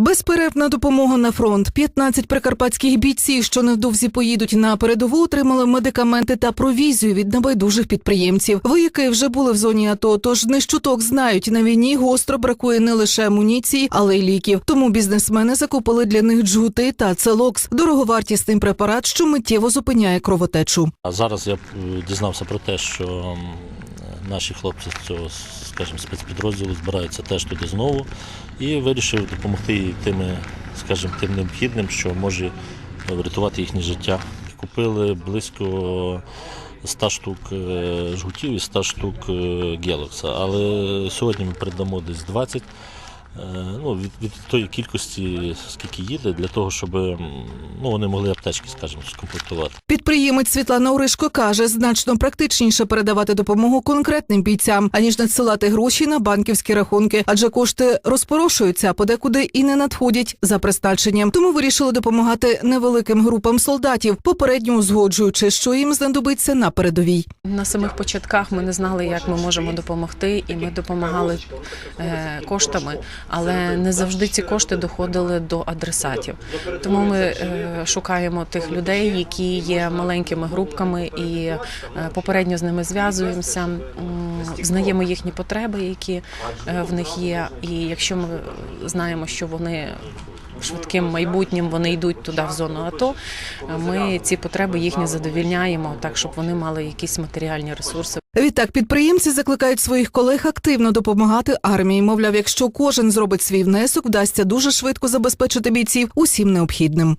Безперервна допомога на фронт. 15 прикарпатських бійців, що невдовзі поїдуть на передову, отримали медикаменти та провізію від небайдужих підприємців. Вояки вже були в зоні АТО, тож не щуток знають, на війні гостро бракує не лише амуніції, але й ліків. Тому бізнесмени закупили для них джгути та целокс – дороговартісний препарат, що миттєво зупиняє кровотечу. А зараз я е, дізнався про те, що наші хлопці з цього, скажімо, спецпідрозділу збираються теж туди знову і вирішив допомогти тими, скажімо, тим необхідним, що може врятувати їхнє життя. Купили близько 100 штук е, жгутів і 100 штук е, гелокса. Але сьогодні ми передамо десь 20. е, Ну, від, від тої кількості, скільки їде, для того, щоб ну, вони могли аптечки, скажімо, скомплектувати. Підприємець Світлана Оришко каже, значно практичніше передавати допомогу конкретним бійцям, аніж надсилати гроші на банківські рахунки, адже кошти розпорошуються, подекуди і не надходять за призначенням. Тому вирішили допомагати невеликим групам солдатів, попередньо узгоджуючи, що їм знадобиться на передовій. На самих початках ми не знали, як ми можемо допомогти, і ми допомагали е, коштами, але не завжди ці кошти доходили до адресатів. Тому ми е, шукаємо тих людей, які є маленькими групками, і е, попередньо з ними зв'язуємося, знаємо їхні потреби, які е, в них є. І якщо ми знаємо, що вони швидким майбутнім вони йдуть туди в зону АТО. Ми ці потреби їхні задовільняємо, так щоб вони мали якісь матеріальні ресурси. Відтак підприємці закликають своїх колег активно допомагати армії. Мовляв, якщо кожен зробить свій внесок, вдасться дуже швидко забезпечити бійців усім необхідним.